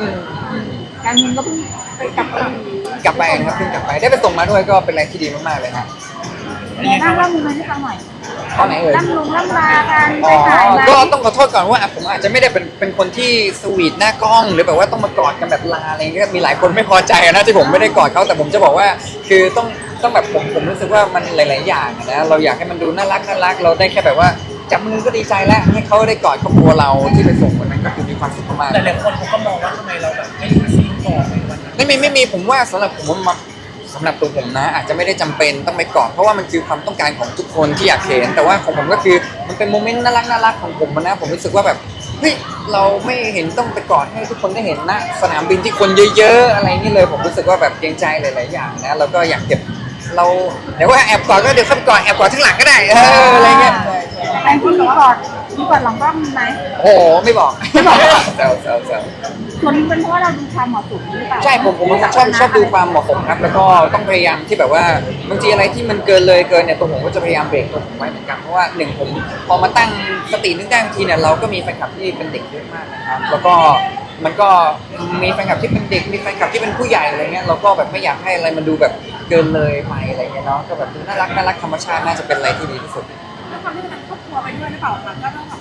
อืมการเงินก็เพิ่งไปกลับเกาหลีกลับไปครับเพิ่งกลับไปได้ไปส่งมาด้วยก็เป็นอะไรที่ดีมากๆเลยครับแนะนำเล่ามือให้ฟังหน่อยตอนไหนเอ่ยล่ำลงล่ำลากันอ๋ไปอถ่ายไหมก็ต้องขอโทษก่อนว่าผมอาจจะไม่ได้เป็นเป็นคนที่สวีทหน้ากล้อง หรือแบบว่าต้องมากอดกันแบบลาอะไรเงี้ยมีหลายคนไม่พอใจนะที่ผมไม่ได้กอดเขาแต่ผมจะบอกว่า คือต้องต้องแบบผมผมรู้สึกว่ามันหลาย ๆ อย่างนะเราอยากให้มันดูน่ารักน่ารักเราได้แค่แบบว่าจับมือก็ดีใจแล้วให้เขาได้กอดครอบครัวเราที่ไปส่งวันนั้นก็คือมีความสุขมากๆหลายๆคนเขาก็มองว่า ไม่มีไม่มีผมว่าสำหรับผมว่าสำหรับตัวผมนะ อาจจะไม่ได้จำเป็นต้องไปกอดเพราะว่ามันคือความต้องการของทุกคนที่อยากเห็นแต่ว่าของผมก็คือมันเป็นโมเมนต์น่ารักน่ารักของผมนะผมรู้สึกว่าแบบเฮ้ยเราไม่เห็นต้องไปกอดให้ทุกคนได้เห็นนะสนามบินที่คนเยอะๆ อะไรนี่เลยผมรู้สึกว่าแบบเกรงใจหลายๆอย่างนะแล้วก็อยากเก็บเราเดี๋ยวว่าแอบกอดก็เดี๋ยวเข้าไปกอดแอบกอดข้างหลังก็ได้เอออะไรเงี้ยแต่ที่มีกอดมีกอดหลังกล้องมีไหมโอ้โหไม่บอกไม่บอกแซวแซวแซว ส่วนนี้เป็นเพราะว่าเราดูความเหมาะสมหรือเปล่าใช่ผมผมเป็นคนชอบชอบดูความเหมาะสมครับแล้วก็ต้องพยายามที่แบบว่าบางทีอะไรที่มันเกินเลยเกินเนี่ยตัวผมก็จะพยายามเบรกตัวผมไว้เหมือนกันเพราะว่าหนึ่งผมพอมาตั้งสตินึกได้บางทีเนี่ยเราก็มีแฟนคลับที่เป็นเด็กเยอะมากนะครับแล้วก็มันก็มีแฟนคลับที่เป็นเด็กมีแฟนคลับที่เป็นผู้ใหญ่อะไรเงี้ยเราก็แบบไม่อยากให้อะไรมันดูแบบเกินเลยไปอะไรเงี้ยเนาะก็แบบดูน่ารักน่ารักธรรมชาติน่าจะเป็นอะไรที่ดีที่สุด แล้วความที่เป็นครอบครัวไปด้วยหรือเปล่าคะก็ต้องแบบ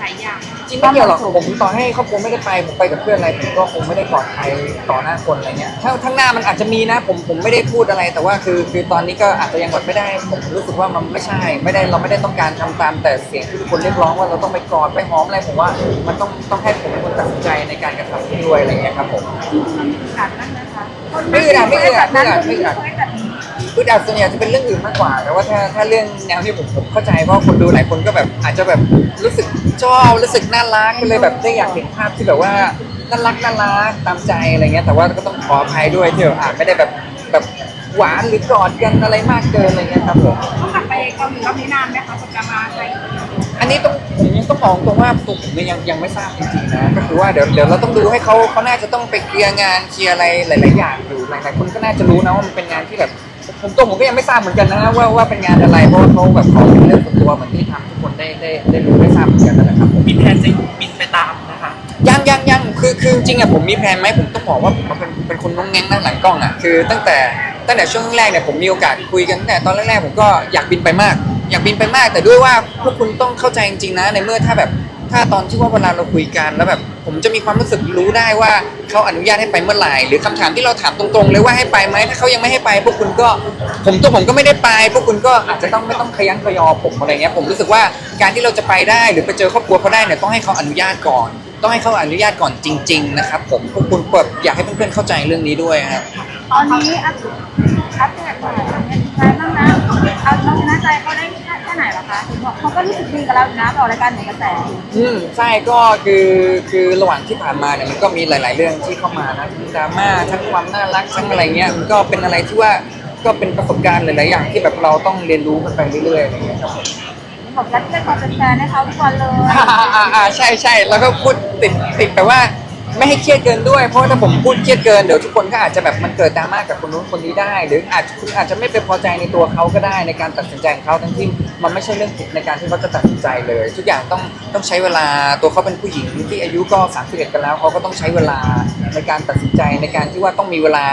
หลายอย่างจริงไม่เกี่ยวหรอกผมต่อให้ครอบครัวไม่ได้ไปผมไปกับเพื่อนอะไรผมก็คงไม่ได้กอดใครต่อหน้าคนอะไรเงี้ยถ้าทั้างหน้ามันอาจจะมีนะผมผมไม่ได้พูดอะไร แต่ว่าคือคือตอนนี้ก็อาจจะยังกดไม่ได้ผมรู้สึกว่ามันไม่ใช่ ไม่ได้เราไม่ได้ต้องการทำตามแต่เสียงที่ทุกคนเรียกร้องว่าเราต้องไปกอดไปหอมอะไรผมว่ามันต้องต้องให้ผมเป็นคนตัดสินใจในการกระทำด้วยอะไรเงี้ยครับผมจริงๆมันมีโอกาสนั่นนะคะไม่อึดอัดไม่อึดอัดไม่อึดอัดไม่อึดอัด ไม่แบบนี้คืออาจส่วนใหญ่จะเป็นเรื่องอื่นมากกว่า แต่ว่าถ้าถ้าเรื่องแนวที่ผมผมเข้าใจเพราะคนดูหลายคนก็แบบอาจจะแบบรู้สึกชอบรู้สึกน่ารักก็เลยแบบได้อยากเห็นภาพที่แบบว่าน่ารักน่ารักตามใจอะไรเงี้ย แต่ว่าก็ต้องขออภัยด้วยที่แบบอาจไม่ได้แบบแบบหวานหรือกอดกันอะไรมากเกินอะไรเงี้ยครับผมต้องกลับไปเกาหลีรอบนี้นานไหมคะจะมาไทยอันนี้ต้องผมยังต้องมองตรงว่าตัวผมเนี่ยยังยังไม่ทราบจริงๆนะก็คือว่าเดี๋ยวเดี๋ยวเราต้องดูให้เขาเขาน่าจะต้องไปเคลียร์งานเคลียร์อะไรหลาย ๆ อย่างอยู่หลายๆคนก็น่าจะรู้นะว่ามันเป็นงานที่แบบ ผมตัวผมก็ยังไม่ทราบเหมือนกันนะว่าว่าเป็นงานอะไรเพราะว่าเขาแบบขอเป็นเรื่องส่วนตัวเหมือนที่ทางทุกคนได้ได้ได้รู้ได้ทราบเหมือนกันนั่นแหละครับผมมีแผนจะบินไปตามนะคะยังยังยังคือคือจริงๆอะผมมีแพลนไหมผมต้องบอกว่าผมเป็นเป็นคนน้องแง้งนั่งหลังกล้องอะคือ ตั้งแต่ตั้งแต่ช่วงแรกเนี่ยผมมีโอกาสคุยกันตั้งแต่ตอนแรกๆผมก็อยากบินไปมาก อยากบินไปมาก แต่ด้วยว่าพวกคุณต้องเข้าใจจริงๆนะในเมื่อถ้าแบบ ถ้าตอนที่ว่าเวลาเราคุยกันแล้วแบบ ผมจะมีความรู้สึกรู้ได้ว่าเขาอนุญาตให้ไปเมื่อไหร่หรือคำถามที่เราถามตรงๆ เลยว่าให้ไปไหมถ้าเขายังไม่ให้ไป พวกคุณก็ ผมตัวผมก็ไม่ได้ไป พวกคุณก็อาจจะต้องไม่ต้องขยันขยอผมอะไรเงี้ยผมรู้สึกว่าการที่เราจะไปได้หรือไปเจอครอบครัวเขาได้เนี่ยต้องให้เขาอนุญาตก่อน ต้องให้เขาอนุญาตก่อนจริง ๆ นะครับ ผมพวกคุณแบบอยากให้เพื่อนๆเข้าใจเรื่องนี้ด้วยครับตอนนี้อัพอัพเดตหน่อยเป็นไงบ้างนะเอาชนะใจเขาได้ นหรอคะถึงบอกเขาก็รู้สึกดีกับเราอยู่นะต่อรายการหนึ่งกระแสอืมใช่ก็คือคือระหว่างที่ผ่านมาเนี่ยมันก็มีหลาย ๆ เรื่องที่เข้ามานะทั้งดราม่าทั้งความน่ารักทั้งอะไรเงี้ยมันก็เป็นอะไรที่ว่าก็เป็นประสบการณ์หลาย ๆ อย่างที่แบบเราต้องเรียนรู้กันไปเรื่อย ๆ อะไรเงี้ยครับผมบอกรักเพื่อนความเป็นแฟนให้เขาทุกวันเลยอ่าอ่าอ่าใช่ใช่แล้วก็พูดติดติดแต่ว่า ไม่ให้เครียดเกินด้วย เพราะถ้าผมพูดเครียดเกินเดี๋ยวทุกคนก็อาจจะแบบมันเกิดดราม่ากับคนนู้นคนนี้ได้ หรืออาจคุณอาจจะไม่ไปพอใจในตัวเขาก็ได้ในการตัดสินใจของเขาทั้งที่มันไม่ใช่เรื่องผิดในการที่เขาจะตัดสินใจเลย ทุกอย่างต้องต้องใช้เวลาตัวเขาเป็นผู้หญิงที่อายุก็31กันแล้วเขาก็ต้องใช้เวลาในการตัดสินใจในการที่ว่าต้องมีเวลา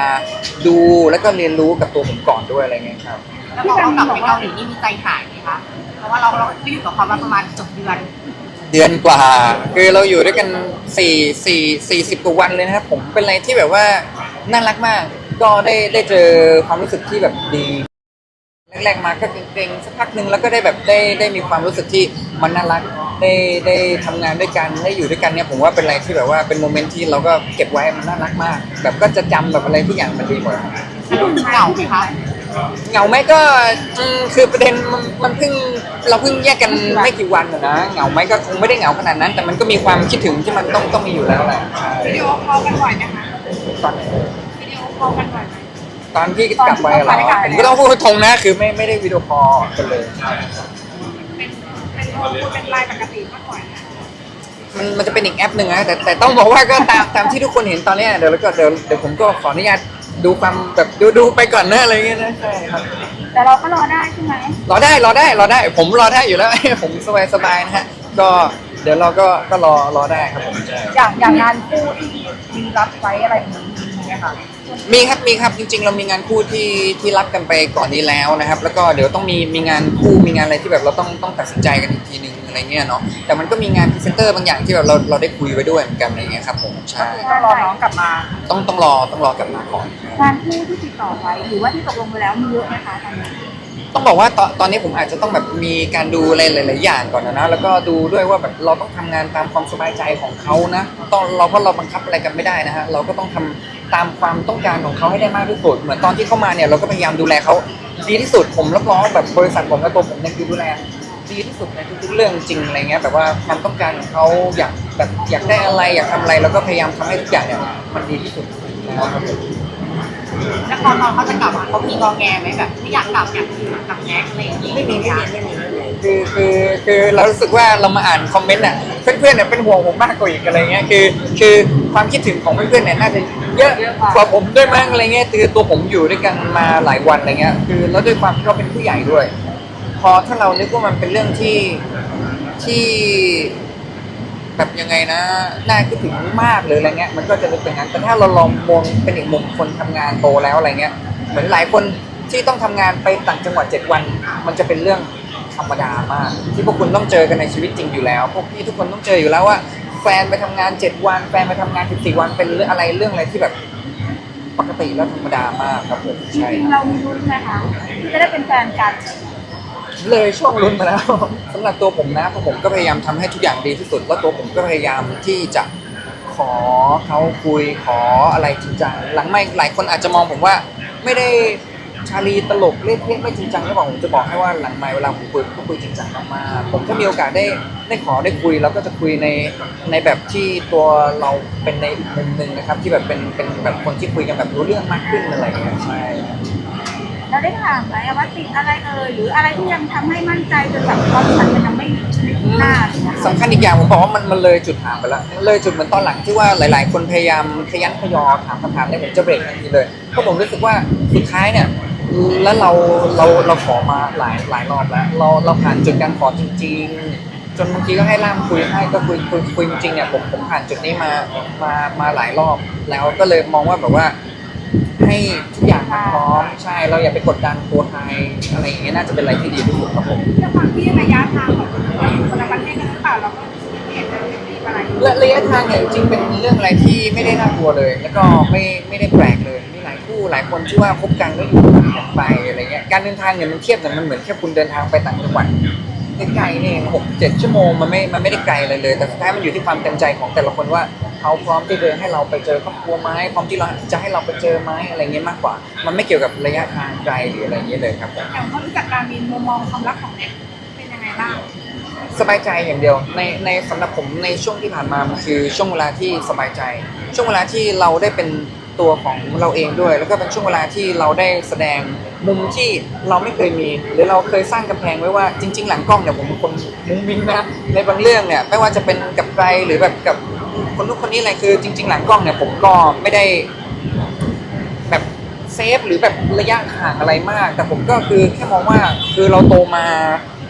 ดูแล้วก็เรียนรู้กับตัวผมก่อนด้วยอะไรเงี้ยครับแล้วพอเรากลับไปเกาหลีนี่มีใจหายไหมคะเพราะว่าเราเราอยู่กับเขามาประมาณเกือบเดือน เดือนกว่า คือเราอยู่ด้วยกันสี่สี่สี่สิบกว่าวันเลยนะครับ ผมเป็นอะไรที่แบบว่าน่ารักมาก ก็ได้ได้เจอความรู้สึกที่แบบดีแรกๆมาก็เกรงๆสักพักหนึ่งแล้วก็ได้แบบได้ได้มีความรู้สึกที่มันน่ารักได้ได้ทำงานด้วยกันได้อยู่ด้วยกันเนี่ยผมว่าเป็นอะไรที่แบบว่าเป็นโมเมนต์ที่เราก็เก็บไว้มันน่ารักมาก แบบก็จะจำแบบอะไรทุกอย่างมันดีหมดรู้สึกเหงาไหมคะ เหงาไหมก็อืมคือประเด็นมันมันเพิ่งเราเพิ่งแยกกันไม่กี่วันอะนะเหงาไหมก็คงไม่ได้เหงาขนาดนั้น แต่มันก็มีความคิดถึงที่มันต้องต้องมีอยู่แล้วแหละวิดีโอคอลกันบ่อยไหมคะตอนวิดีโอคอลกันบ่อยไหมตอนที่กลับไปเหรอผมก็ต้องพูดตรงนะคือไม่ไม่ได้วิดีโอคอลกันเลยเป็นเป็นโทรคุยเป็นไลน์ปกติมากกว่านะมันมันจะเป็นอีกแอปหนึ่งนะแต่แต่ต้องบอกว่าก็ตามตามที่ทุกคนเห็นตอนเนี้ยเดี๋ยวแล้วก็เดี๋ยวเดี๋ยวผมก็ขออนุญาต ดูความแบบดูดูไปก่อนนะอะไรเงี้ยนะใช่ครับแต่เราก็รอได้ใช่ไหมรอได้รอได้รอได้ ผมรอได้อยู่แล้ว ผมสบายสบายนะฮะก็เดี๋ยวเราก็ก็รอรอได้ครับผมอย่างอย่างงานคู่ที่มีรับไว้อะไรอย่างนี้มีไหมคะมีครับมีครับจริงๆ เรามีงานคู่ที่ที่รับกันไปก่อนนี้แล้วนะครับ แล้วก็เดี๋ยวต้องมีมีงานคู่มีงานอะไรที่แบบเราต้องต้องตัดสินใจกันอีกทีนึง อะไรเงี้ยเนาะแต่มันก็มีงานพรีเซนเตอร์บางอย่างที่แบบเราเราได้คุยไว้ด้วยเหมือนกันอะไรเงี้ยครับผมใช่ต้องรอน้องกลับมา ต้องต้องรอต้องรอกลับมาก่อนงานคู่ที่ติดต่อไว้หรือว่าที่ตกลงไปแล้วมีเยอะไหมคะตอนนี้ต้องบอกว่าตอนตอนนี้ผมอาจจะต้องแบบมีการดูอะไรหลาย ๆ อย่างก่อนนะนะแล้วก็ดูด้วยว่าแบบเราต้องทำงานตามความสบายใจของเขานะต้องเราเพราะเราบังคับอะไรกันไม่ได้นะฮะเราก็ต้องทำตามความต้องการของเขาให้ได้มากที่สุด เหมือนตอนที่เข้ามาเนี่ยเราก็พยายามดูแลเขาดีที่สุดผมรับรองว่าแบบบริษัทผมและตัวผมเนี่ยคือดูแล ดีที่สุดในทุกๆเรื่องจริงอะไรเงี้ยแบบว่าความต้องการของเขาอยากแบบอยากได้อะไรอยากทำอะไรเราก็พยายามทำให้ทุกอย่างเนี่ยมันดีที่สุดนะครับผมแล้วพอน้องเขาจะกลับเขามีงอแงไหมแบบไม่อยากกลับอยากอยู่กับแน็กอะไรอย่างนี้ไม่มีไม่มีไม่มีไม่มีคือคือคือเรารู้สึกว่าเรามาอ่านคอมเมนต์อะเพื่อนๆเนี่ยเป็นห่วงผมมากกว่าอีกอะไรเงี้ยคือ คือความคิดถึงของเพื่อนๆเนี่ยน่าจะเยอะกว่าผมด้วยมั้งอะไรเงี้ยคือตัวผมอยู่ด้วยกันมาหลายวันอะไรเงี้ยคือแล้วด้วยความที่เขาเป็นผู้ใหญ่ด้วย พอถ้าเรานึกว่ามันเป็นเรื่องที่ที่แบบยังไงนะน่าคิดถึงมากเลยอะไรเงี้ย มันก็จะเป็นงั้นแต่ถ้าเราลองมองเป็นอีกมุมคนทำงานโตแล้วอะไรเงี้ย เหมือนหลายคนที่ต้องทำงานไปต่างจังหวัดเจ็ดวัน มันจะเป็นเรื่องธรรมดามาก ที่พวกคุณต้องเจอกันในชีวิตจริงอยู่แล้ว พวกพี่ทุกคนต้องเจออยู่แล้วว่า แฟนไปทำงานเจ็ดวัน แฟนไปทำงานสิบสี่วันเป็นเรื่องอะไรเรื่องอะไรที่แบบปกติแล้วธรรมดามากครับผมใช่งเรามีลุ้นไหมคะที่จะได้เป็นแฟนกัน เลยช่วงลุ้นมาแล้วสำหรับตัวผมนะผมก็พยายามทำให้ทุกอย่างดีที่สุดแล้วตัวผมก็พยายามที่จะขอเขาคุยขออะไรจริงจังหลังไม่หลายคนอาจจะมองผมว่าไม่ได้ชาลีตลกเล่นเล่นไม่จริงจังหรือเปล่าผมจะบอกให้ว่าหลังไม่เวลาผมคุยก็คุยจริงจังมากๆผมถ้ามีโอกาสได้ได้ขอได้คุยเราก็จะคุยในในแบบที่ตัวเราเป็นในอีกมุมหนึ่งนะครับ ที่แบบเป็นเป็นแบบคนที่คุยกันแบบรู้เรื่องมากขึ้นอะไรอย่างเงี้ยใช่ เราได้ถามไหมว่าติดอะไรเอ่ยหรืออะไรที่ยังทำให้มั่นใจจนแบบความสัมพันธ์มันยังไม่ไม่หน้าคะสำคัญอีกอย่างผมบอกว่ามันมันเลยจุดถามไปแล้วเลยจุดเหมือนตอนหลังที่ว่าหลาย ๆ คนพยายามขยันขยอถามคำถามเนี่ยผมจะเบรกทันทีเลยเพราะผมรู้สึกว่าสุดท้ายเนี่ยแล้วเราเราเราขอมาหลายหลายรอบแล้ว เราเราผ่านจุดการขอจริง ๆ จนบางทีก็ให้ล่ามคุยให้ก็คุยคุยคุยจริงๆเนี่ยผมผมผ่านจุดนี้มามามาหลายรอบแล้วก็เลยมองว่าแบบว่า ให้ทุกอย่างมันพร้อมใช่เราอย่าไปกดดันตัวใครอะไรอย่างเงี้ยน่าจะเป็นอะไรที่ดีที่สุดครับผมด้วยความที่ระยะทางของเราอยู่คนละประเทศกันหรือเปล่าเราก็เห็นเลยมีอะไรและระยะทางเนี่ยจริงๆเป็นเรื่องอะไรที่ไม่ได้น่ากลัวเลย แล้วก็ไม่ไม่ได้แปลกเลยมีหลายคู่หลายคนที่ว่าคบกันแล้วอยู่กันไปอะไรเงี้ยการเดินทางเนี่ยมันเทียบกันมันเหมือนแค่คุณเดินทางไปต่างจังหวัด ไกลๆนี่หกเจ็ดชั่วโมงมันไม่มันไม่ได้ไกลเลยเลย แต่สุดท้ายมันอยู่ที่ความเต็มใจของแต่ละคนว่าเขาพร้อมที่เดินให้เราไปเจอครอบครัวไหมพร้อมที่เราจะให้เราไปเจอไหมอะไรเงี้ยมากกว่า มันไม่เกี่ยวกับระยะทางไกลหรืออะไรเงี้ยเลยครับผมอย่างเขารู้จักการมีมุมมองความรักของเน็ตเป็นยังไงบ้างสบายใจอย่างเดียวในในสำหรับผมในช่วงที่ผ่านมามันคือช่วงเวลาที่สบายใจ ช่วงเวลาที่เราได้เป็น ตัวของเราเองด้วย แล้วก็เป็นช่วงเวลาที่เราได้แสดงมุมที่เราไม่เคยมี หรือเราเคยสร้างกำแพงไว้ว่าจริง ๆ หลังกล้องเนี่ยผมเป็นคนมุ้งมิ้งนะในบางเรื่องเนี่ยไม่ว่าจะเป็นกับใครหรือแบบกับคนนู้นคนนี้อะไรคือจริง ๆ หลังกล้องเนี่ยผมก็ไม่ได้แบบเซฟหรือแบบระยะห่างอะไรมาก แต่ผมก็คือแค่มองว่าคือเราโตมา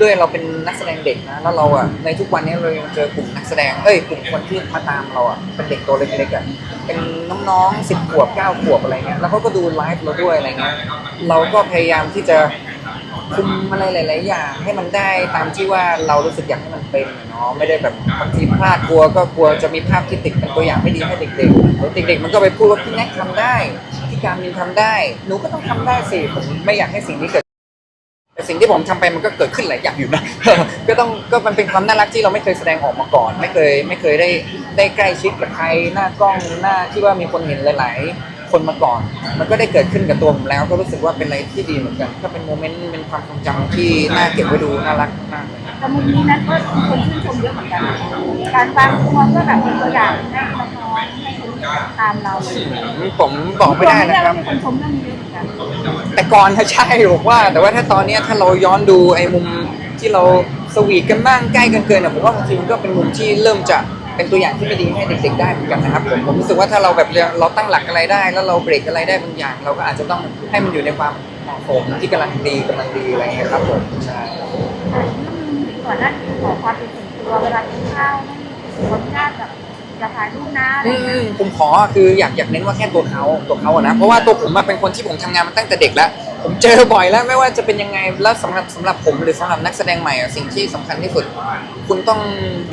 ด้วยเราเป็นนักแสดงเด็กนะแล้วเราอะในทุกวันนี้เรายังเจอกลุ่มนักแสดงเอ้ยกลุ่มคนที่มาตามเราอะเป็นเด็กตัวเล็กๆอะเป็นน้องๆสิบขวบเก้าขวบอะไรเงี้ยแล้วเขาก็ดูไลฟ์เราด้วยอะไรเงี้ยเราก็พยายามที่จะคุมอะไรหลาย ๆ อย่างให้มันได้ตามที่ว่าเรารู้สึกอยากให้มันเป็นเนาะไม่ได้แบบบางทีพลาดกลัวก็กลัวจะมีภาพที่ติดเป็นตัวอย่างไม่ดีให้เด็กๆเด็ก ๆ มันก็ไปพูดว่าพี่แน็กทำได้ที่การมินทำได้ หนูก็ต้องทำได้สิผมไม่อยากให้สิ่งนี้เกิด แต่สิ่งที่ผมทำไปมันก็เกิดขึ้นหลายอย่างอยู่นะ ก็ต้องก็มันเป็นความน่ารักที่เราไม่เคยแสดงออกมาก่อน ไม่เคยไม่เคยได้ได้ใกล้ชิดกับใครหน้ากล้องหน้าที่ว่ามีคนเห็นหลาย ๆ คนมาก่อน มันก็ได้เกิดขึ้นกับตัวผมแล้ว ก็รู้สึกว่าเป็นอะไรที่ดีเหมือนกัน ก็เป็นโมเมนต์เป็นความทรงจำที่น่าเก็บไว้ดูน่ารักมากเลยแต่มุมนี้นัทก็มีคนชื่นชมเยอะเหมือนกันนะคะการวางตัวก็แบบเป็นตัวอย่างให้น้องๆให้คนตามเราเลยผมบอกไม่ได้นะครับ่ะแต่ก่อนถ้าใช่บอกว่า แต่ว่าถ้าตอนเนี้ยถ้าเราย้อนดูไอ้มุมที่เราสวีทกันบ้างใกล้กันเกินเนี่ยผมว่าบางทีมันก็เป็นมุมที่เริ่มจะเป็นตัวอย่างที่ไม่ดีให้เด็กๆได้เหมือนกันนะครับผมผมรู้สึกว่าถ้าเราแบบเราตั้งหลักอะไรได้ แล้วเราเบรกอะไรได้บางอย่าง เราก็อาจจะต้องให้มันอยู่ในความเหมาะสมที่กำลังดีกำลังดีอะไรอย่างเงี้ยครับผมใช่ก่อนหน้านี้ขอความเป็นส่วนตัวเวลากินข้าวไม่มีขออนุญาตแบบ จะถ่ายรูปนะอะไรอือย่างเงี้ยมผมขอคืออยากอยากเน้นว่าแค่ตัวเขาตัวเขาอะนะเพราะว่าตัวผมอะเป็นคนที่ผมทำงานมาตั้งแต่เด็กแล้ว ผมเจอบ่อยแล้วไม่ว่าจะเป็นยังไงแล้วสำหรับสำหรับผมหรือสำหรับนักแสดงใหม่อะสิ่งที่สำคัญที่สุด คุณต้อง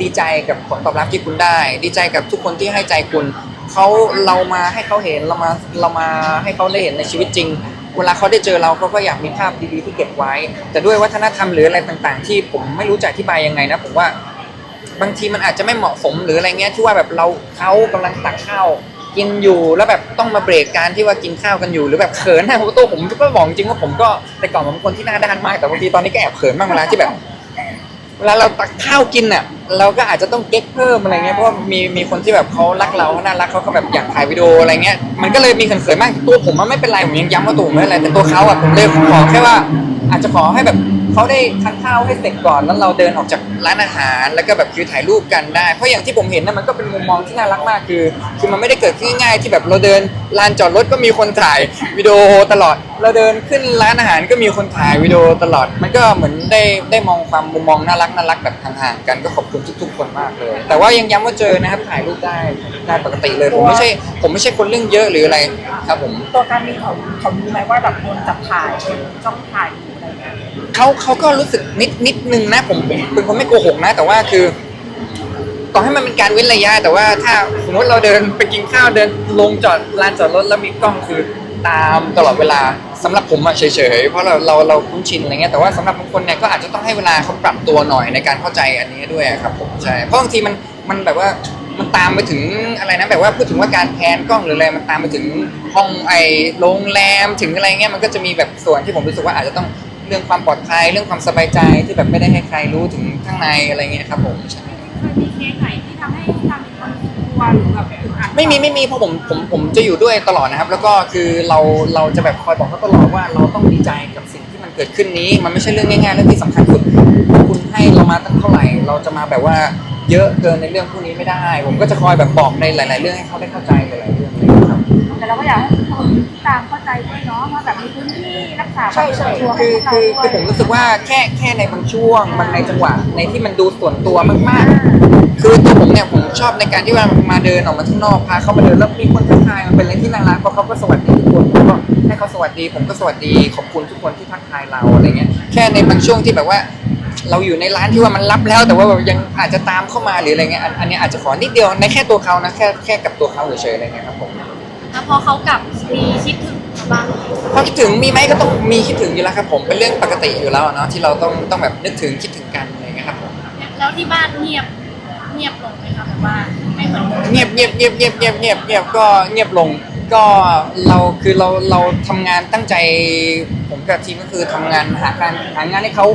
ดีใจกับผลตอบรับที่คุณได้ ดีใจกับทุกคนที่ให้ใจคุณเขาเรามาให้เขาเห็นเรามาเรามาให้เขาได้เห็นในชีวิตจริง เวลาเขาได้เจอเราเขาก็อยากมีภาพดีๆที่เก็บไว้ แต่ด้วยวัฒนธรรมหรืออะไรต่างๆ ที่ผมไม่รู้จะอธิบายยังไงนะผมว่า บางทีมันอาจจะไม่เหมาะสมหรืออะไรเงี้ยที่ว่าแบบเราเขากำลังตักข้าวกินอยู่แล้วแบบต้องมาเบรกการที่ว่ากินข้าวกันอยู่หรือแบบเขินนะผมตัวผมก็บอกจริงว่าผมก็แต่ก่อนผมเป็นคนที่หน้าด้านมากแต่บางทีตอนนี้ก็แอบเขินบ้างเวลาที่แบบเวลาเราตักข้าวกินอะเราก็อาจจะต้องเก๊กเพิ่มอะไรเงี้ยเพราะว่ามีมีคนที่แบบเขารักเราเขาน่ารักเขาก็แบบอยากถ่ายวิดีโออะไรเงี้ยมันก็เลยมีเขินๆมากตัวผมมันไม่เป็นไรผมยังย้ำว่าตัวผมไม่เป็นไรแต่ตัวเขาอะผมเลยขอแค่ว่า อาจจะขอให้แบบ เขาได้ทานข้าวให้เสร็จก่อนแล้วเราเดินออกจากร้านอาหาร แล้วก็แบบคือถ่ายรูปกันได้ เพราะอย่างที่ผมเห็นนะมันก็เป็นมุมมองที่น่ารักมากคือ คือมันไม่ได้เกิดขึ้นง่ายๆที่แบบเราเดินลานจอดรถก็มีคนถ่ายวิดีโอตลอด เราเดินขึ้นร้านอาหารก็มีคนถ่ายวิดีโอตลอด มันก็เหมือนได้ได้มองความมุมมองน่ารักน่ารักแบบห่างๆกันก็ขอบคุณทุกๆคนมากเลย แต่ว่ายังย้ำว่าเจอนะครับถ่ายรูปได้ได้ปกติเลยผมไม่ใช่ผมไม่ใช่คนเรื่องเยอะหรืออะไรครับผมตัวการมีเขาเขารู้ไหมว่าแบบโดนจับถ่ายจ้องถ่าย เขาเขาก็รู้สึกนิดนิดนึงนะผมผมเป็นคนไม่โกหกนะ แต่ว่าคือ ต่อให้มันเป็นการเว้นระยะ แต่ว่าถ้าสมมติเราเดินไปกินข้าวเดินลงจอดลานจอดรถแล้วมีกล้องคือตามตลอดเวลาสำหรับผมอะเฉยๆเพราะเราเราเราคุ้นชินอะไรเงี้ยแต่ว่าสำหรับบางคนเนี่ยก็อาจจะต้องให้เวลาเขาปรับตัวหน่อยในการเข้าใจอันนี้ด้วยครับผมใช่เพราะบางทีมันมันแบบว่ามันตามไปถึงอะไรนะแบบว่าพูดถึงว่าการแพนกล้องหรืออะไรมันตามไปถึงห้องไอโรงแรมถึงอะไรเงี้ยมันก็จะมีแบบส่วนที่ผมรู้สึกว่าอาจจะต้อง เรื่องความปลอดภัยเรื่องความสบายใจที่แบบไม่ได้ให้ใครรู้ถึงข้างในอะไรเงี้ยครับผมใช่เคยมีเคสไหนที่ทำให้ทำเป็นคนกลัวหรือแบบอึดอัดไม่มีไม่มีเพราะผมผมผมจะอยู่ด้วยตลอดนะครับ แล้วก็คือเราเราจะแบบคอยบอกเขาตลอดว่าเราต้องดีใจกับสิ่งที่มันเกิดขึ้นนี้ มันไม่ใช่เรื่องง่ายๆและที่สำคัญคือคุณให้เรามาตั้งเท่าไหร่ เราจะมาแบบว่าเยอะเกินในเรื่องพวกนี้ไม่ได้ ผมก็จะคอยแบบบอกในหลาย ๆ เรื่องให้เขาได้เข้าใจหลายๆเรื่องครับ แต่เราก็อยากให้เใจด้วยเนาะว่าแบบมีพื้นที่รักษาใช่ใช่ตัวคือให้คือเราคือผมด้วยรู้สึกว่าแค่แค่ในบางช่วงมันในจังหวะในที่มันดูส่วนตัวมากๆ คือตัวผมเนี่ยผมชอบในการที่เวลามาเดินออกมาข้างนอกพาเขามาเดินแล้วมีคนทักทายมันเป็นอะไรที่น่ารักเพราะเขาก็สวัสดีทุกคนผมก็ให้เขาสวัสดี ผมก็สวัสดีขอบคุณทุกคนที่ทักทายเราอะไรเงี้ยแค่ในบางช่วงที่แบบว่า เราอยู่ในร้านที่ว่ามันรับแล้ว แต่ว่าแบบยังอาจจะตามเข้ามาหรืออะไรเงี้ยอันอันนี้อาจจะขอนิดเดียวในแค่ตัวเขานะแค่แค่กับตัวเขาเฉยๆอะไรเงี้ยครับผม แล้วพอเขากลับมีคิดถึงเขา บ้างไหมพอคิดถึงมีไหมก็ต้องมีคิดถึงอยู่แล้วครับผมเป็นเรื่องปกติอยู่แล้วอะเนาะที่เราต้องต้องแบบนึกถึงคิดถึงกันอะไรเงี้ยครับผมแล้วที่บ้านเงียบเงียบลงไหมคะแบบว่าไม่เหมือนเดิมเงียบเงียบเงียบเงียบเงียบเงียบเงียบก็เงียบลงก็เราคือเราเราทำงานตั้งใจผมกับทีมก็คือทำงานหาการหางานให้เขา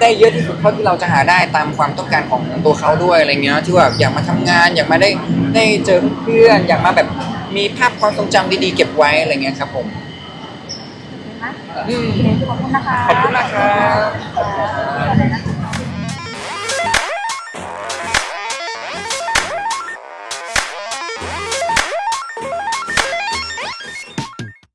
ได้เยอะที่สุดเท่าที่เราจะหาได้ตามความต้องการของตัวเขาด้วยอะไรเงี้ยที่ว่าอยากมาทำงานอยากมาได้ได้เจอเพื่อนอยากมาแบบมีภาพความทรงจำดีๆเก็บไว้อะไรเงี้ยครับผมเห็นไหมอืม ขอบคุณนะคะขอบคุณนะครับ